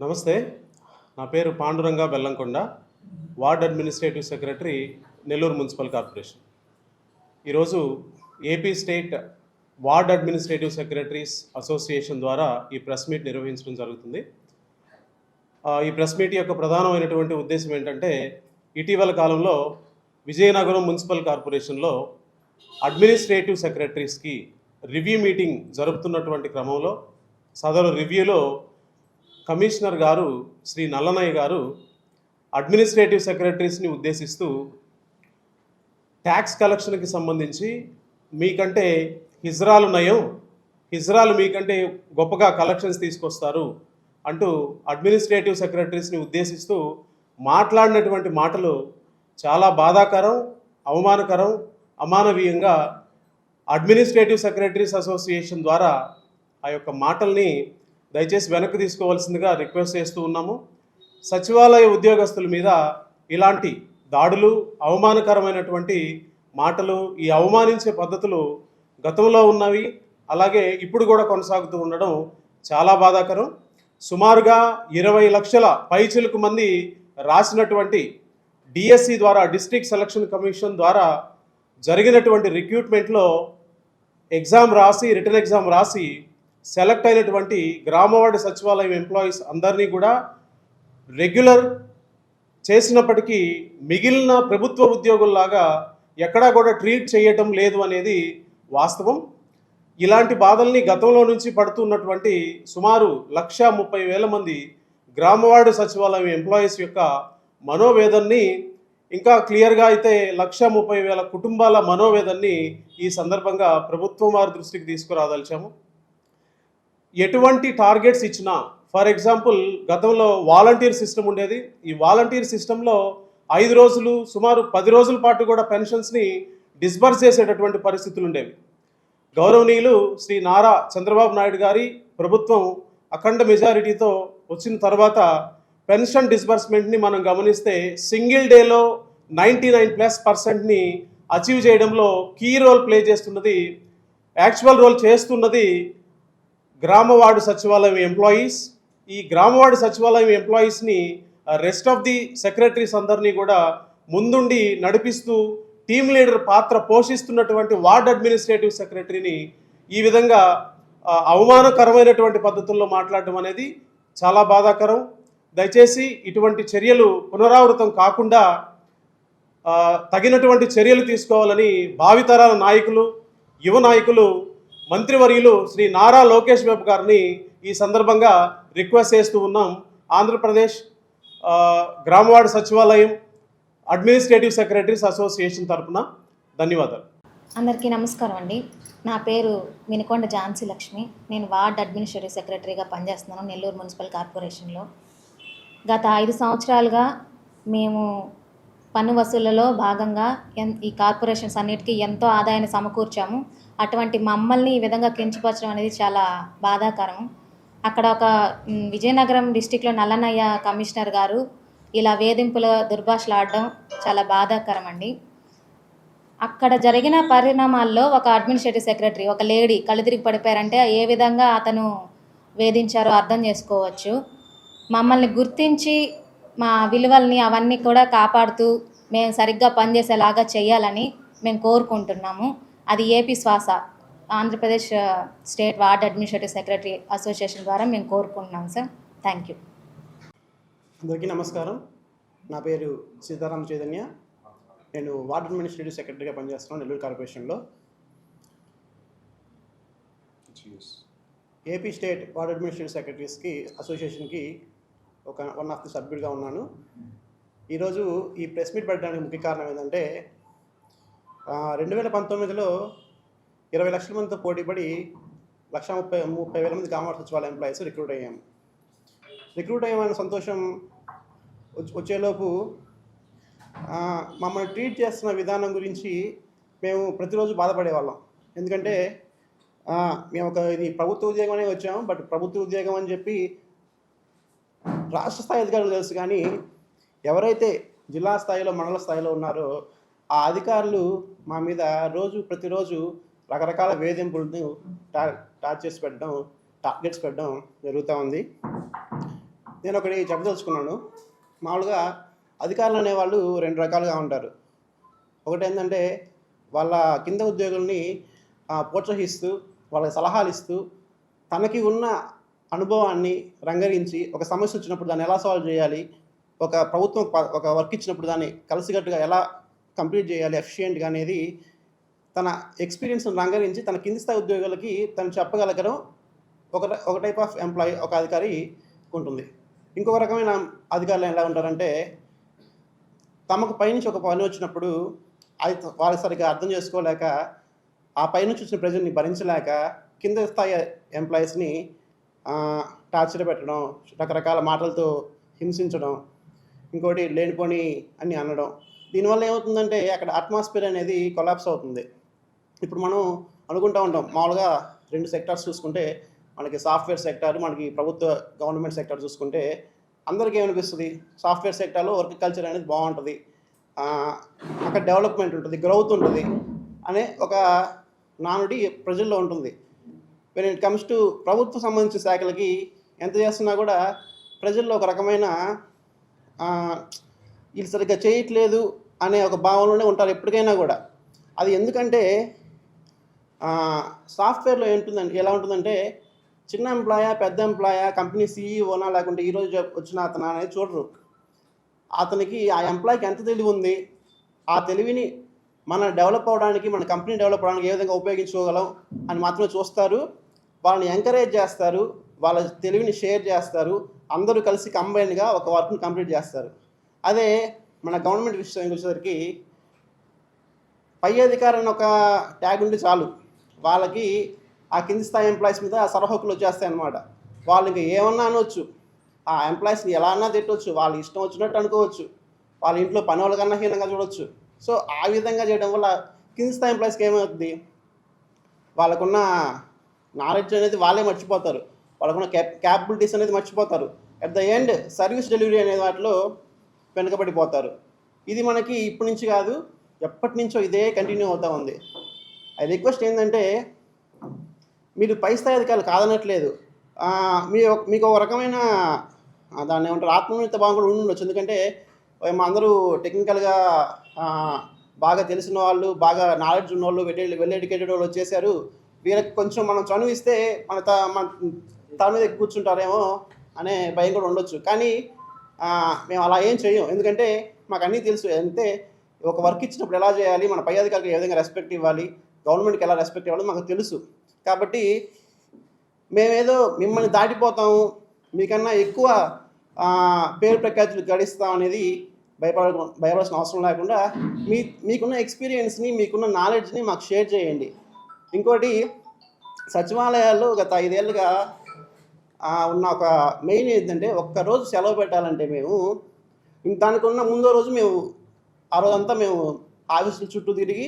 నమస్తే నా పేరు Panduranga Bellamkonda ward administrative secretary Nellore municipal corporation. ఈరోజు AP state ward administrative secretaries association ద్వారా ఈ ప్రెస్ మీట్ నిర్వహించడం జరుగుతుంది. ఈ ప్రెస్ మీట్ యొక్క ప్రధానమైనటువంటి ఉద్దేశం ఏంటంటే ఇటీవల కాలంలో విజయనగరం మున్సిపల్ కార్పొరేషన్లో అడ్మినిస్ట్రేటివ్ సెక్రటరీస్కి రివ్యూ మీటింగ్ జరుపుతున్నటువంటి క్రమంలో సదరు రివ్యూలో కమిషనర్ గారు శ్రీ నల్లనయ్య గారు అడ్మినిస్ట్రేటివ్ సెక్రటరీస్ని ఉద్దేశిస్తూ ట్యాక్స్ కలెక్షన్కి సంబంధించి మీకంటే హిజ్రాలు నయం హిజ్రాలు మీకంటే గొప్పగా కలెక్షన్స్ తీసుకొస్తారు అంటూ అడ్మినిస్ట్రేటివ్ సెక్రటరీస్ని ఉద్దేశిస్తూ మాట్లాడినటువంటి మాటలు చాలా బాధాకరం అవమానకరం అమానవీయంగా అడ్మినిస్ట్రేటివ్ సెక్రటరీస్ అసోసియేషన్ ద్వారా ఆ యొక్క మాటల్ని దయచేసి వెనక్కి తీసుకోవాల్సిందిగా రిక్వెస్ట్ చేస్తూ ఉన్నాము. సచివాలయ ఉద్యోగస్తుల మీద ఇలాంటి దాడులు అవమానకరమైనటువంటి మాటలు ఈ అవమానించే పద్ధతులు గతంలో ఉన్నవి అలాగే ఇప్పుడు కూడా కొనసాగుతూ ఉండడం చాలా బాధాకరం. సుమారుగా ఇరవై లక్షల పైచిలకు మంది రాసినటువంటి డిఎస్సి ద్వారా డిస్ట్రిక్ట్ సెలక్షన్ కమిషన్ ద్వారా జరిగినటువంటి రిక్రూట్మెంట్లో ఎగ్జామ్ రాసి రిటర్న్ ఎగ్జామ్ రాసి సెలెక్ట్ అయినటువంటి గ్రామవార్డు సచివాలయం ఎంప్లాయీస్ అందరినీ కూడా రెగ్యులర్ చేసినప్పటికీ మిగిలిన ప్రభుత్వ ఉద్యోగుల్లాగా ఎక్కడా కూడా ట్రీట్ చేయటం లేదు అనేది వాస్తవం. ఇలాంటి బాధల్ని గతంలో నుంచి పడుతున్నటువంటి సుమారు లక్ష ముప్పై వేల మంది గ్రామవార్డు సచివాలయం ఎంప్లాయీస్ యొక్క మనోవేదన్ని ఇంకా క్లియర్గా అయితే లక్ష ముప్పై వేల కుటుంబాల మనోవేదన్ని ఈ సందర్భంగా ప్రభుత్వం వారి దృష్టికి తీసుకురాదలిచాము. ఎటువంటి టార్గెట్స్ ఇచ్చినా ఫర్ ఎగ్జాంపుల్ గతంలో వాలంటీర్ సిస్టమ్ ఉండేది. ఈ వాలంటీర్ సిస్టంలో ఐదు రోజులు సుమారు పది రోజుల పాటు కూడా పెన్షన్స్ని డిస్బర్స్ చేసేటటువంటి పరిస్థితులు ఉండేవి. గౌరవనీయులు శ్రీ నారా చంద్రబాబు నాయుడు గారి ప్రభుత్వం అఖండ మెజారిటీతో వచ్చిన తర్వాత పెన్షన్ డిస్బర్స్మెంట్ని మనం గమనిస్తే సింగిల్ డేలో నైంటీ నైన్ ప్లస్ పర్సెంట్ని అచీవ్ చేయడంలో కీ రోల్ ప్లే చేస్తున్నది యాక్చువల్ రోల్ చేస్తున్నది గ్రామవార్డు సచివాలయం ఎంప్లాయీస్ ఈ గ్రామవార్డు సచివాలయం ఎంప్లాయీస్ని రెస్ట్ ఆఫ్ ది సెక్రటరీస్ అందరినీ కూడా ముందుండి నడిపిస్తూ టీమ్ లీడర్ పాత్ర పోషిస్తున్నటువంటి వార్డ్ అడ్మినిస్ట్రేటివ్ సెక్రటరీని ఈ విధంగా అవమానకరమైనటువంటి పద్ధతుల్లో మాట్లాడటం అనేది చాలా బాధాకరం. దయచేసి ఇటువంటి చర్యలు పునరావృతం కాకుండా తగినటువంటి చర్యలు తీసుకోవాలని భావితరాల నాయకులు యువ నాయకులు మంత్రివర్యులు శ్రీ నారా లోకేష్ బాబు గారిని ఈ సందర్భంగా రిక్వెస్ట్ చేస్తూ ఉన్నాం. ఆంధ్రప్రదేశ్ గ్రామవాడ సచివాలయం అడ్మినిస్ట్రేటివ్ సెక్రటరీస్ అసోసియేషన్ తరఫున ధన్యవాదాలు. అందరికీ నమస్కారం అండి. నా పేరు మినకొండ ఝాన్సీ లక్ష్మి. నేను వార్డ్ అడ్మినిస్ట్రేటివ్ సెక్రటరీగా పనిచేస్తున్నాను నెల్లూరు మున్సిపల్ కార్పొరేషన్లో. గత ఐదు సంవత్సరాలుగా మేము పన్ను వసూళ్ళలో భాగంగా ఎన్- ఈ కార్పొరేషన్స్ అన్నిటికీ ఎంతో ఆదాయాన్ని సమకూర్చాము. అటువంటి మమ్మల్ని ఈ విధంగా కించపరచడం అనేది చాలా బాధాకరం. అక్కడ ఒక విజయనగరం డిస్టిక్లో నల్లనయ్య కమిషనర్ గారు ఇలా వేధింపుల దుర్భాషలు ఆడడం చాలా బాధాకరం అండి. అక్కడ జరిగిన పరిణామాల్లో ఒక అడ్మినిస్ట్రేటివ్ సెక్రటరీ ఒక లేడీ కళ్ళుతిరిగి పడిపోయారంటే ఏ విధంగా అతను వేధించారో అర్థం చేసుకోవచ్చు. మమ్మల్ని గుర్తించి మా విలువల్ని అవన్నీ కూడా కాపాడుతూ మేము సరిగ్గా పనిచేసేలాగా చేయాలని మేము కోరుకుంటున్నాము. అది ఏపీ శ్వాస Andhra Pradesh state ward administrative secretary association ద్వారా మేము కోరుకుంటున్నాం సార్. Thank you. అందరికీ నమస్కారం. నా పేరు సీతారాం చైతన్య. నేను వార్డ్ అడ్మినిస్ట్రేటివ్ సెక్రటరీగా పనిచేస్తున్నాను నెల్లూరు కార్పొరేషన్లో. ఏపీ స్టేట్ వార్డ్ అడ్మినిస్ట్రేటివ్ సెక్రటరీస్కి అసోసియేషన్కి ఒక వన్ ఆఫ్ ది సభ్యుడిగా ఉన్నాను. ఈరోజు ఈ ప్రెస్ మీట్ పెట్టడానికి ముఖ్య కారణం ఏంటంటే రెండు వేల పంతొమ్మిదిలో ఇరవై లక్షల మందితో పోటీపడి లక్ష ముప్పై ముప్పై వేల మంది కామర్స్ సచివాలయ ఎంప్లాయీస్ రిక్రూట్ అయ్యాము రిక్రూట్ అయ్యామనే సంతోషం వచ్చేలోపు మమ్మల్ని ట్రీట్ చేస్తున్న విధానం గురించి మేము ప్రతిరోజు బాధపడేవాళ్ళం. ఎందుకంటే మేము ఒక ఇది ప్రభుత్వ ఉద్యోగం అనే వచ్చాము బట్ ప్రభుత్వ ఉద్యోగం అని చెప్పి రాష్ట్ర స్థాయి అధికారులు తెలుసు కానీ ఎవరైతే జిల్లా స్థాయిలో మండల స్థాయిలో ఉన్నారో ఆ అధికారులు మా మీద రోజు ప్రతిరోజు రకరకాల వేధింపులను టా టార్చర్స్ పెట్టడం టార్గెట్స్ పెట్టడం జరుగుతూ ఉంది. నేను ఒకటి చెప్పదలుచుకున్నాను. మామూలుగా అధికారులు అనేవాళ్ళు రెండు రకాలుగా ఉంటారు. ఒకటి ఏంటంటే వాళ్ళ కింద ఉద్యోగుల్ని ప్రోత్సహిస్తూ వాళ్ళకి సలహాలు ఇస్తూ తనకి ఉన్న అనుభవాన్ని రంగరించి ఒక సమస్య వచ్చినప్పుడు దాన్ని ఎలా సాల్వ్ చేయాలి? ఒక ప్రభుత్వం ప- ఒక వర్క్ ఇచ్చినప్పుడు దాన్ని కలిసికట్టుగా ఎలా కంప్లీట్ చేయాలి? ఎఫిషియెంట్గా అనేది తన ఎక్స్పీరియన్స్ను రంగరించి తన కింది స్థాయి ఉద్యోగులకి తను చెప్పగలగడం ఒక ఒక టైప్ ఆఫ్ ఎంప్లాయీ ఒక అధికారి ఉంటుంది ఇంకొక రకమైన అధికారులు ఎలా ఉంటారంటే తమకు పైనుంచి ఒక పని వచ్చినప్పుడు అది వారి సరిగ్గా అర్థం చేసుకోలేక ఆ పైనుంచి వచ్చిన ప్రజల్ని భరించలేక కింద స్థాయి ఎంప్లాయీస్ని టార్చర్ పెట్టడం రకరకాల మాటలతో హింసించడం ఇంకోటి లేనిపోని అని అనడం. దీనివల్ల ఏమవుతుందంటే అక్కడ అట్మాస్ఫియర్ అనేది కొలాప్స్ అవుతుంది. ఇప్పుడు మనం అనుకుంటా ఉంటాం మామూలుగా రెండు సెక్టార్స్ చూసుకుంటే మనకి సాఫ్ట్వేర్ సెక్టార్ మనకి ప్రభుత్వ గవర్నమెంట్ సెక్టార్ చూసుకుంటే అందరికీ ఏమనిపిస్తుంది? సాఫ్ట్వేర్ సెక్టార్లో వర్క్ కల్చర్ అనేది బాగుంటుంది. అక్కడ డెవలప్మెంట్ ఉంటుంది గ్రోత్ ఉంటుంది అనే ఒక నానుడి ప్రజల్లో ఉంటుంది. వెన్ ఇట్ కమ్స్ టు ప్రభుత్వ సంబంధించిన శాఖలకి ఎంత చేస్తున్నా కూడా ప్రజల్లో ఒక రకమైన వీళ్ళు సరిగ్గా చేయట్లేదు అనే ఒక భావనలోనే ఉంటారు ఎప్పటికైనా కూడా. అది ఎందుకంటే సాఫ్ట్వేర్లో ఏంటుందండి ఎలా ఉంటుందంటే చిన్న ఎంప్లాయా పెద్ద ఎంప్లాయా కంపెనీ సీఈఓనా లేకుంటే ఈరోజు వచ్చిన అతను అనేది చూడరు. అతనికి ఆ ఎంప్లాయ్కి ఎంత తెలివి ఉంది ఆ తెలివిని మన డెవలప్ అవడానికి మన కంపెనీ డెవలప్ అవడానికి ఏ విధంగా ఉపయోగించుకోగలం అని మాత్రమే చూస్తారు. వాళ్ళని ఎంకరేజ్ చేస్తారు వాళ్ళ తెలివిని షేర్ చేస్తారు అందరూ కలిసి కంబైన్గా ఒక వర్క్ని కంప్లీట్ చేస్తారు. అదే మన గవర్నమెంట్ విషయం వచ్చేసరికి పై అధికారాన్ని ఒక ట్యాగ్ ఉంటే చాలు. వాళ్ళకి ఆ కింది స్థాయి ఎంప్లాయీస్ మీద సరహక్కులు వచ్చేస్తాయి అన్నమాట వాళ్ళు ఇంకా ఏమన్నా అనవచ్చు ఆ ఎంప్లాయీస్ని ఎలా అన్నా తిట్టవచ్చు వాళ్ళు ఇష్టం వచ్చినట్టు అనుకోవచ్చు. వాళ్ళ ఇంట్లో పని వాళ్ళ కన్నా హీనంగా చూడవచ్చు సో ఆ విధంగా చేయడం వల్ల కింది స్థాయి ఎంప్లాయీస్కి ఏమవుతుంది? వాళ్ళకున్న నాలెడ్జ్ అనేది వాళ్ళే మర్చిపోతారు. వాళ్ళకున్న క్యాప్ క్యాపబిలిటీస్ అనేది మర్చిపోతారు. At the end service delivery అనే వాటిలో వెనుకబడిపోతారు. ఇది మనకి ఇప్పటి నుంచి కాదు ఎప్పటి నుంచో ఇదే కంటిన్యూ అవుతూ ఉంది. ఐ రిక్వెస్ట్ ఏంటంటే మీరు పై స్థాయి అధికారులు కాదనట్లేదు. మీ మీకు ఒక రకమైన దాన్ని ఏమంటారు ఆత్మనిర్త భావం కూడా ఉండొచ్చు. ఎందుకంటే మా అందరూ టెక్నికల్గా బాగా తెలిసిన వాళ్ళు బాగా నాలెడ్జ్ ఉన్న వాళ్ళు వెల్ వెల్ ఎడ్యుకేటెడ్ వాళ్ళు వచ్చేసారు. వీళ్ళకి కొంచెం మనం చనువిస్తే మన త మన తల మీద కూర్చుంటారేమో అనే భయం కూడా ఉండొచ్చు. కానీ మేము అలా ఏం చేయం ఎందుకంటే మాకు అన్నీ తెలుసు. అంటే ఒక వర్క్ ఇచ్చినప్పుడు ఎలా చేయాలి మన పై అధికారికి ఏ విధంగా రెస్పెక్ట్ ఇవ్వాలి గవర్నమెంట్కి ఎలా రెస్పెక్ట్ ఇవ్వాలి మాకు తెలుసు. కాబట్టి మేమేదో మిమ్మల్ని దాటిపోతాము మీకన్నా ఎక్కువ పేరు ప్రఖ్యాతులు గడిస్తాం అనేది భయపడ భయపడాల్సిన అవసరం లేకుండా మీ మీకున్న ఎక్స్పీరియన్స్ని మీకున్న నాలెడ్జ్ని మాకు షేర్ చేయండి. ఇంకోటి సచివాలయాల్లో గత ఐదేళ్ళుగా ఉన్న ఒక మెయిన్ ఏంటంటే ఒక్కరోజు సెలవు పెట్టాలంటే మేము దానికి ఉన్న ముందో రోజు మేము ఆ రోజంతా మేము ఆఫీసుల చుట్టూ తిరిగి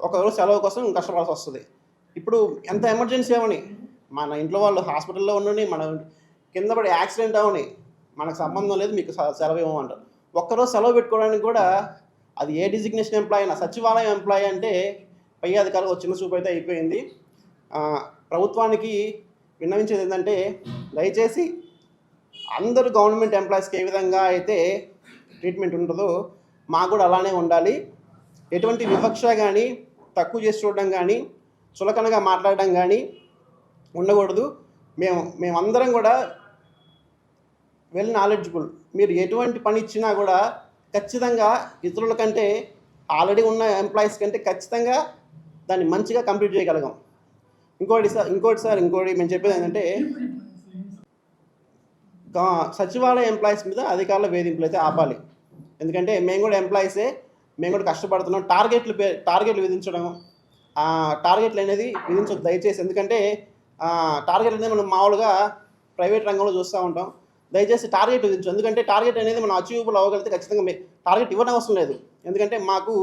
ఒక రోజు సెలవు కోసం కష్టపడాల్సి వస్తుంది. ఇప్పుడు ఎంత ఎమర్జెన్సీ అవని మన ఇంట్లో వాళ్ళు హాస్పిటల్లో ఉండని మన కింద పడి యాక్సిడెంట్ అవని మనకు సంబంధం లేదు మీకు సెలవు ఇవ్వమంటారు. ఒక్కరోజు సెలవు పెట్టుకోవడానికి కూడా అది ఏ డిజిగ్నేషన్ ఎంప్లాయీ అయినా సచివాలయం ఎంప్లాయీ అంటే పై అధికారులకు ఒక చిన్న చూపు అయితే అయిపోయింది. ప్రభుత్వానికి విన్నవించేది ఏంటంటే దయచేసి అందరూ గవర్నమెంట్ ఎంప్లాయీస్కి ఏ విధంగా అయితే ట్రీట్మెంట్ ఉంటుందో మాకు కూడా అలానే ఉండాలి. ఎటువంటి వివక్ష కానీ తక్కువ చేసి చూడడం కానీ చులకనగా మాట్లాడడం కానీ ఉండకూడదు. మేము మేమందరం కూడా వెల్ నాలెడ్జబుల్. మీరు ఎటువంటి పని ఇచ్చినా కూడా ఖచ్చితంగా ఇతరుల కంటే ఆల్రెడీ ఉన్న ఎంప్లాయీస్ కంటే ఖచ్చితంగా దాన్ని మంచిగా కంప్లీట్ చేయగలగాం. ఇంకోటి సార్ ఇంకోటి సార్ ఇంకోటి మేము చెప్పేది ఏంటంటే సచివాలయ ఎంప్లాయీస్ మీద అధికారుల వేధింపులు అయితే ఆపాలి. ఎందుకంటే మేము కూడా ఎంప్లాయీసే మేము కూడా కష్టపడుతున్నాం. టార్గెట్లు టార్గెట్లు విధించడం ఆ, టార్గెట్లు అనేది విధించదు దయచేసి. ఎందుకంటే టార్గెట్ అనేది మనం మామూలుగా ప్రైవేట్ రంగంలో చూస్తూ ఉంటాం. దయచేసి టార్గెట్ విధించు ఎందుకంటే టార్గెట్ అనేది మనం అచీవబుల్ అవ్వగలిగితే ఖచ్చితంగా టార్గెట్ ఇవ్వడం అవసరం లేదు. ఎందుకంటే మాకు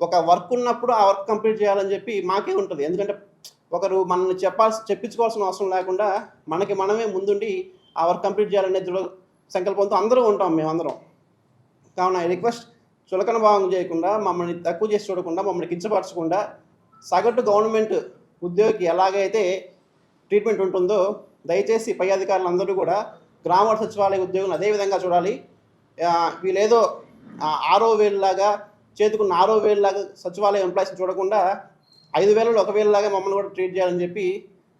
ఒక వర్క్ ఉన్నప్పుడు ఆ వర్క్ కంప్లీట్ చేయాలని చెప్పి మాకే ఉంటుంది. ఎందుకంటే ఒకరు మనల్ని చెప్పాల్సి చెప్పించుకోవాల్సిన అవసరం లేకుండా మనకి మనమే ముందుండి ఆ వర్క్ కంప్లీట్ చేయాలనే దృఢ సంకల్పంతో అందరూ ఉంటాం మేమందరం. కావున రిక్వెస్ట్ చులకన భావం చేయకుండా మమ్మల్ని తక్కువ చేసి చూడకుండా మమ్మల్ని కించపరచకుండా సగటు గవర్నమెంట్ ఉద్యోగికి ఎలాగైతే ట్రీట్మెంట్ ఉంటుందో దయచేసి పై అధికారులు అందరూ కూడా గ్రామ సచివాలయ ఉద్యోగం అదే విధంగా చూడాలి. వీళ్ళేదో ఆరో ఆరో వేలులాగా చేతుకున్న ఆరో వేలులాగా సచివాలయ ఎంప్లాయీస్ చూడకుండా ఐదు వేలలో ఒక వేలలాగా మమ్మల్ని కూడా ట్రీట్ చేయాలని చెప్పి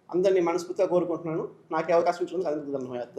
అందరినీ మనస్ఫూర్తిగా కోరుకుంటున్నాను. నాకు అవకాశం ఇచ్చినందుకు అందరికీ ధన్యవాదాలు.